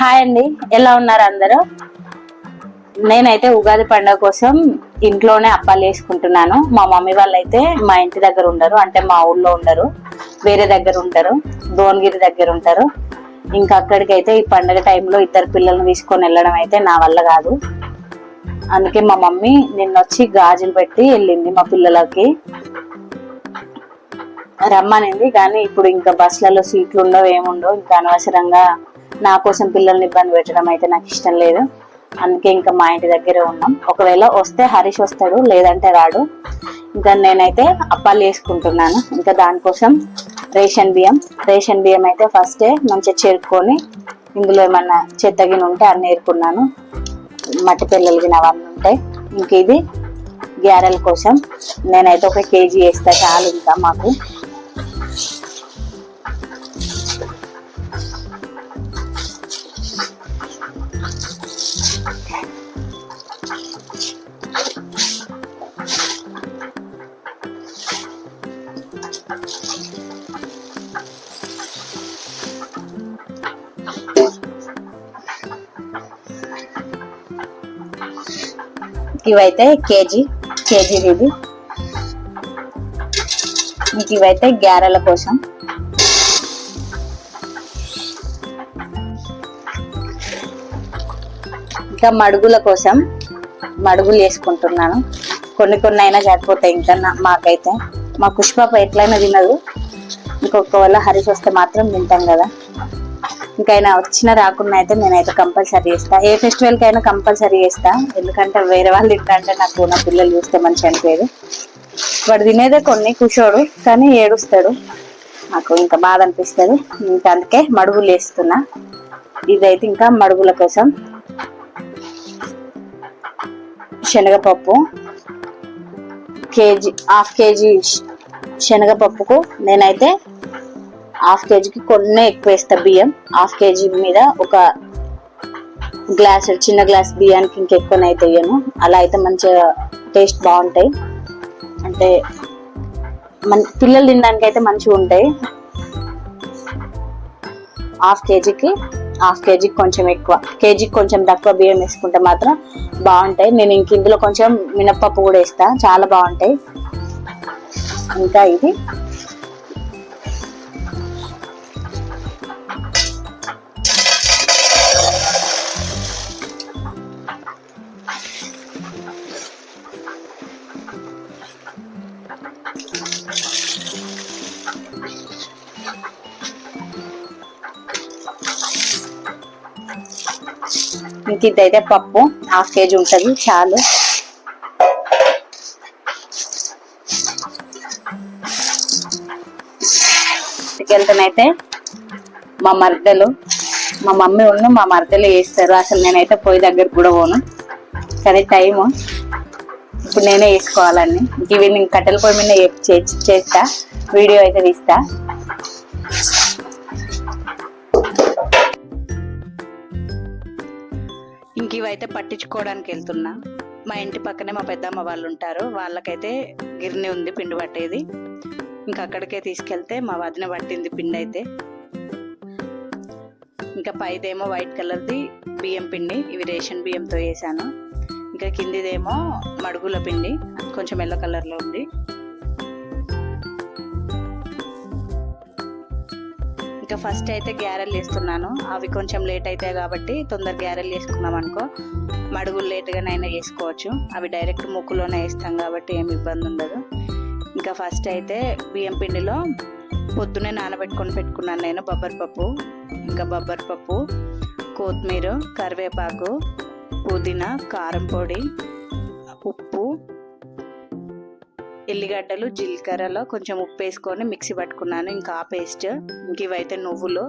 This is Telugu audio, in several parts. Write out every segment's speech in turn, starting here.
హాయ్ అండి. ఎలా ఉన్నారు అందరూ? నేనైతే ఉగాది పండుగ కోసం ఇంట్లోనే అప్పాలు వేసుకుంటున్నాను మా మమ్మీ వాళ్ళైతే మా ఇంటి దగ్గర ఉండరు. అంటే మా ఊళ్ళో ఉండరు. వేరే దగ్గర ఉంటారు. భువనగిరి దగ్గర ఉంటారు. ఇంకా అక్కడికైతే ఈ పండుగ టైంలో ఇద్దరు పిల్లల్ని తీసుకొని వెళ్ళడం అయితే నా వల్ల కాదు. అందుకే మా మమ్మీ నిన్న వచ్చి గాజులు పెట్టి వెళ్ళింది మా పిల్లలకి. రమ్మనింది. కానీ ఇప్పుడు ఇంకా బస్సులలో సీట్లు ఉండవు ఏముండవు. ఇంకా అనవసరంగా నా కోసం పిల్లల్ని ఇబ్బంది పెట్టడం అయితే నాకు ఇష్టం లేదు. అందుకే ఇంకా మా ఇంటి దగ్గరే ఉన్నాం. ఒకవేళ వస్తే హరీష్ వస్తాడు లేదంటే రాడు. ఇంకా నేనైతే అప్పాలు వేసుకుంటున్నాను ఇంకా దానికోసం రేషన్ బియ్యం. రేషన్ బియ్యం అయితే ఫస్టే మంచిగా చేరుకొని ఇందులో ఏమన్నా చెత్తగిన ఉంటే అన్ని ఏరుకున్నాను మట్టి పిల్లలు గిన అవన్నీ ఉంటాయి. ఇంక ఇది గ్యారెల కోసం. నేనైతే ఒక కేజీ వేస్తా చాలు ఇంకా మాకు. ఇవైతే కేజీ కేజీ ఇది మీకు ఇవైతే గ్యారెల కోసం. ఇంకా మడుగుల కోసం మడుగులు వేసుకుంటున్నాను. కొన్ని కొన్ని అయినా సరిపోతాయి ఇంకా మాకైతే. మా పుష్పాప ఎట్లయినా తినదు. ఇంకొకవేళ హరీష్ వస్తే మాత్రం తింటాం కదా. ఇంకా ఆయన వచ్చినా రాకుండా అయితే నేనైతే కంపల్సరీ చేస్తా. ఏ ఫెస్టివల్కి అయినా కంపల్సరీ చేస్తా. ఎందుకంటే వేరే వాళ్ళు తింటా అంటే నాకు నా పిల్లలు చూస్తే మంచి అనిపేది వాడు తినేదే కొన్ని కుషోడు కానీ ఏడుస్తాడు. నాకు ఇంకా బాధ అనిపిస్తుంది. ఇంకా అందుకే మడుగులు వేస్తున్నా. ఇదైతే ఇంకా మడుగుల కోసం. శనగపప్పు కేజీ హాఫ్ కేజీ శనగపప్పుకు నేనైతే హాఫ్ కేజీకి కొన్ని ఎక్కువ వేస్తా బియ్యం. హాఫ్ కేజీ మీద ఒక గ్లాస్ చిన్న గ్లాస్ బియ్యానికి ఇంకెక్కువనైతే వేయను అలా అయితే మంచిగా టేస్ట్ బాగుంటాయి. అంటే మన పిల్లలు తినడానికి అయితే మంచిగా ఉంటాయి. హాఫ్ కేజీకి హాఫ్ కేజీకి కొంచెం ఎక్కువ. కేజీకి కొంచెం తక్కువ బియ్యం వేసుకుంటే మాత్రం బాగుంటాయి. నేను ఇంక ఇందులో కొంచెం మినప్పప్పు కూడా వేస్తాను చాలా బాగుంటాయి. ఇంకా ఇది. ఇంక ఇదైతే పప్పు హాఫ్ కేజీ ఉంటుంది చాలు. వెళ్తానైతే మా మర్దలు మా మమ్మీ ఉన్న మా మర్దలు వేస్తారు అసలు నేనైతే పొయ్యి దగ్గర కూడా పోను. సరే టైము. ఇప్పుడు నేనే వేసుకోవాలని. ఇవి నేను కట్టెల పొయ్యి మీద చే- చేస్తా వీడియో అయితే తీస్తా. ఇంక ఇవైతే పట్టించుకోవడానికి వెళ్తున్నా. మా ఇంటి పక్కనే మా పెద్దమ్మ వాళ్ళు ఉంటారు వాళ్ళకైతే గిర్ని ఉంది పిండి పట్టేది. ఇంకా అక్కడికే తీసుకెళ్తే మా వదిన పట్టింది పిండి అయితే. ఇంకా పైదేమో వైట్ కలర్ది బియ్యం పిండి ఇవి రేషన్ బియ్యంతో వేసాను ఇంకా కిందిదేమో మడుగుల పిండి కొంచెం ఎల్లో కలర్లో ఉంది. ఇంకా ఫస్ట్ అయితే గ్యారెల్ వేస్తున్నాను. అవి కొంచెం లేట్ అవుతాయి కాబట్టి తొందర గ్యారెల్ వేసుకున్నాం అనుకో. మడుగులు లేట్గానైనా వేసుకోవచ్చు. అవి డైరెక్ట్ ముక్కులోనే వేస్తాం కాబట్టి ఏమి ఇబ్బంది ఉండదు. ఇంకా ఫస్ట్ అయితే బియ్యం పిండిలో పొద్దునే నానబెట్టుకొని పెట్టుకున్నాను నేను బొబ్బరి పప్పు. ఇంకా బొబ్బరి పప్పు కొత్తిమీర కరివేపాకు పుదీనా కారం పొడి ఉప్పు ఎల్లిగడ్డలు జీలకర్రలో కొంచెం ఉప్పు వేసుకొని మిక్సీ పట్టుకున్నాను ఇంకా ఆ పేస్ట్. ఇంక ఇవైతే నువ్వులు.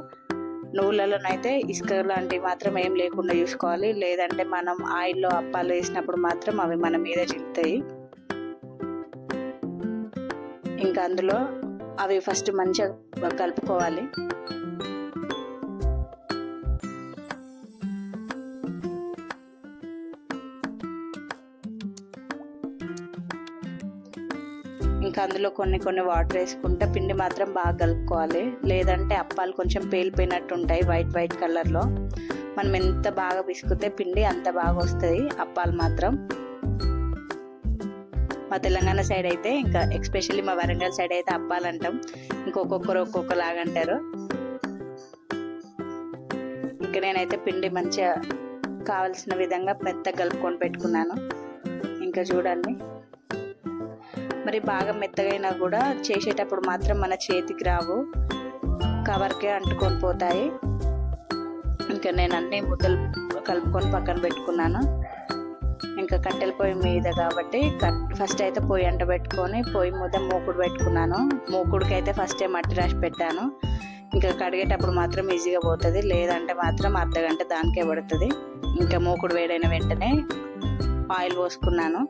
నువ్వులలోనైతే ఇసుక లాంటివి మాత్రం ఏం లేకుండా చూసుకోవాలి. లేదంటే మనం ఆయిల్లో అప్పాలు వేసినప్పుడు మాత్రం అవి మన మీద చిల్లుతాయి ఇంకా అందులో అవి ఫస్ట్ మంచిగా కలుపుకోవాలి. ఇంకా అందులో కొన్ని కొన్ని వాటర్ వేసుకుంటే పిండి మాత్రం బాగా కలుపుకోవాలి. లేదంటే అప్పాలు కొంచెం పేలిపోయినట్టు ఉంటాయి వైట్ వైట్ కలర్లో. మనం ఎంత బాగా పిసుకుతే పిండి అంత బాగా వస్తుంది అప్పాలు మాత్రం. మా తెలంగాణ సైడ్ అయితే ఇంకా ఎక్స్పెషల్లీ మా వరంగల్ సైడ్ అయితే అప్పాలు అంటాం. ఇంకొకొక్కరు ఒక్కొక్కలాగా అంటారు. ఇంకా నేనైతే పిండి మంచిగా కావలసిన విధంగా పెద్ద కలుపుకొని పెట్టుకున్నాను. ఇంకా చూడండి. మరి బాగా మెత్తగైనా కూడా చేసేటప్పుడు మాత్రం మన చేతికి రావు. కవర్కే అంటుకొని పోతాయి. ఇంకా నేను అన్ని ముద్దలు కలుపుకొని పక్కన పెట్టుకున్నాను. ఇంకా కట్టెల పొయ్యి మీద కాబట్టి ఫస్ట్ అయితే పొయ్యి అంట పెట్టుకొని పొయ్యి మీద మూకుడు పెట్టుకున్నాను. మూకుడికి అయితే ఫస్ట్ మట్టి రాసి పెట్టాను. ఇంకా కడిగేటప్పుడు మాత్రం ఈజీగా పోతుంది. లేదంటే మాత్రం అర్ధ గంట దానికే పడుతుంది. ఇంకా మూకుడు వేడైన వెంటనే ఆయిల్ పోసుకున్నాను.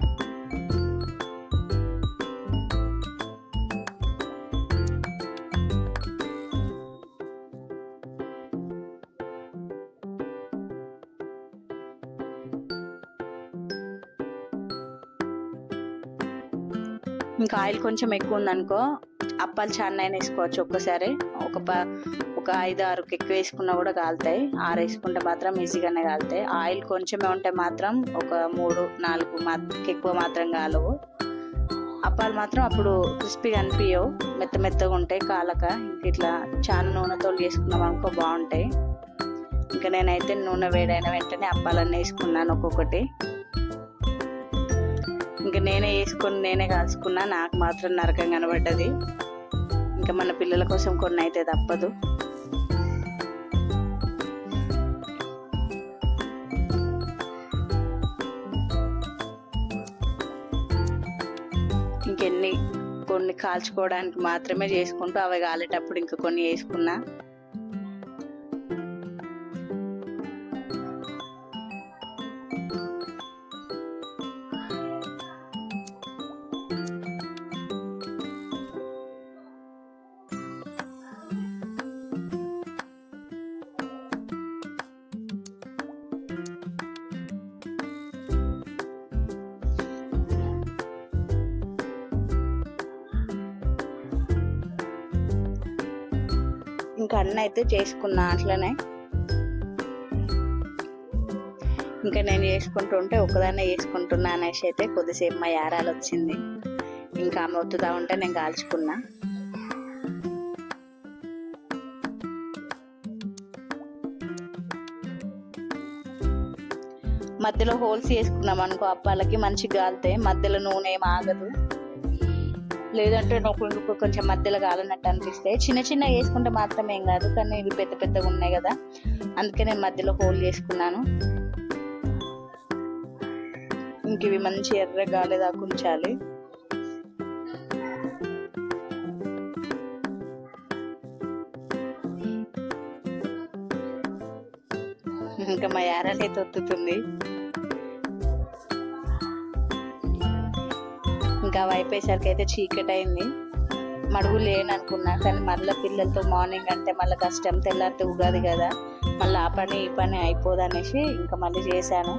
ఇంకా ఆయిల్ కొంచెం ఎక్కువ ఉందనుకో అప్పాలు చాలా వేసుకోవచ్చు ఒక్కసారి. ఒక ప ఒక ఐదు ఆరు ఎక్కువ వేసుకున్నా కూడా కాలుతాయి. ఆరు వేసుకుంటే మాత్రం ఈజీగానే కాలుతాయి. ఆయిల్ కొంచెమే ఉంటే మాత్రం ఒక మూడు నాలుగు ఎక్కువ మాత్రం కాలవు. అప్పాలు మాత్రం అప్పుడు క్రిస్పీగా అనిపించవు మెత్త మెత్తగా ఉంటాయి కాలక. ఇంక ఇట్లా చాలా నూనెతో చేసుకున్నాం అనుకో బాగుంటాయి. ఇంకా నేనైతే నూనె వేడైన వెంటనే అప్పాలన్నీ వేసుకున్నాను ఒక్కొక్కటి. ఇంకా నేనే వేసుకొని నేనే కాల్చుకున్నా. నాకు మాత్రం నరకం కనబడ్డది. ఇంకా మన పిల్లల కోసం కొన్ని అయితే తప్పదు. ఇంకెన్ని కొన్ని కాల్చుకోవడానికి మాత్రమే చేసుకుంటూ అవి కాలేటప్పుడు ఇంకా కొన్ని వేసుకున్నా. ఇంకా అన్న అయితే చేసుకున్నా అట్లనే. ఇంకా నేను చేసుకుంటుంటే ఒకదాన్నే చేసుకుంటున్నా అనేసి అయితే కొద్దిసేపు మా యారాలు వచ్చింది. ఇంకా ఆమె ఒత్తుతా ఉంటే నేను కాల్చుకున్నా. మధ్యలో హోల్స్ వేసుకున్నాం అనుకో అప్పాలకి మంచిగా కాలుతాయి మధ్యలో నూనె ఏం ఆగదు. లేదంటే నాకు కొంచెం మధ్యలో కాలన్నట్టు అనిపిస్తాయి. చిన్న చిన్న వేసుకుంటే మాత్రం ఏం కాదు కానీ ఇవి పెద్ద పెద్దగా ఉన్నాయి కదా అందుకే నేను మధ్యలో హోల్ చేసుకున్నాను. ఇంక ఇవి మంచి ఎర్ర గాలేదాకా ఉంచాలి. ఇంకా మా యారాలే ఒత్తుతుంది. ఇంకా వైపేసరికి అయితే చీకటి అయింది మడుగు లేననుకున్నా కానీ మళ్ళీ పిల్లలతో మార్నింగ్ అంటే మళ్ళీ కష్టం తెల్లారితే ఉగాది కదా. మళ్ళీ ఆ పని ఈ పని అయిపోదు అనేసి ఇంకా మళ్ళీ చేశాను.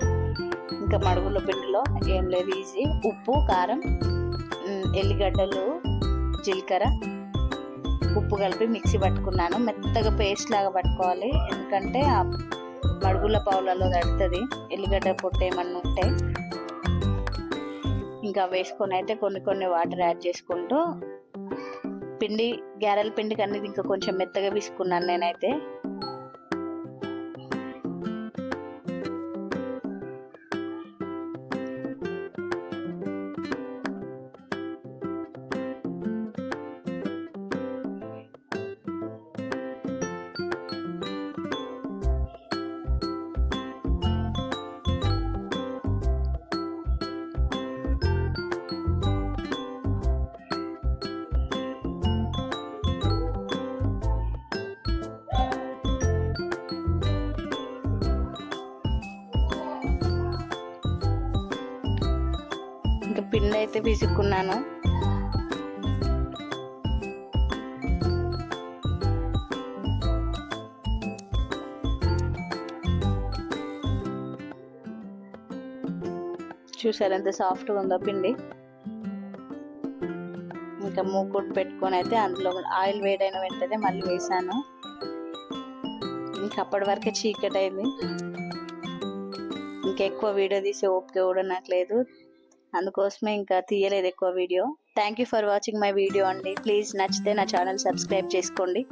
ఇంకా మడుగుల పిండిలో ఏం లేదు ఈజీ ఉప్పు కారం ఎల్లిగడ్డలు జీలకర్ర ఉప్పు కలిపి మిక్సీ పట్టుకున్నాను. మెత్తగా పేస్ట్ లాగా పట్టుకోవాలి. ఎందుకంటే ఆ మడుగుల పావులలో తడుతుంది. ఎల్లిగడ్డ పొట్టు ఏమన్నా ఉంటే ఇంకా వేసుకొని అయితే కొన్ని కొన్ని వాటర్ యాడ్ చేసుకుంటూ పిండి గారెల పిండికి అనేది ఇంకా కొంచెం మెత్తగా తీసుకున్నాను నేనైతే. ఇంకా పిండి అయితే పిసుక్కున్నాను చూసారు ఎంత సాఫ్ట్గా ఉందో పిండి. ఇంకా మూకుడు పెట్టుకొని అయితే అందులో ఆయిల్ వేడైన వెంటనే మళ్ళీ వేసాను. ఇంకా అప్పటి వరకే చీకటి అయింది ఇంకా ఎక్కువ వీడియో తీసే ఓపిక కూడా నాకు లేదు. అందుకోసమే ఇంకా తీయలేదు ఎక్కువ video. Thank you for watching my video అండి. ప్లీజ్ నచ్చితే నా ఛానల్ సబ్స్క్రైబ్ చేసుకోండి.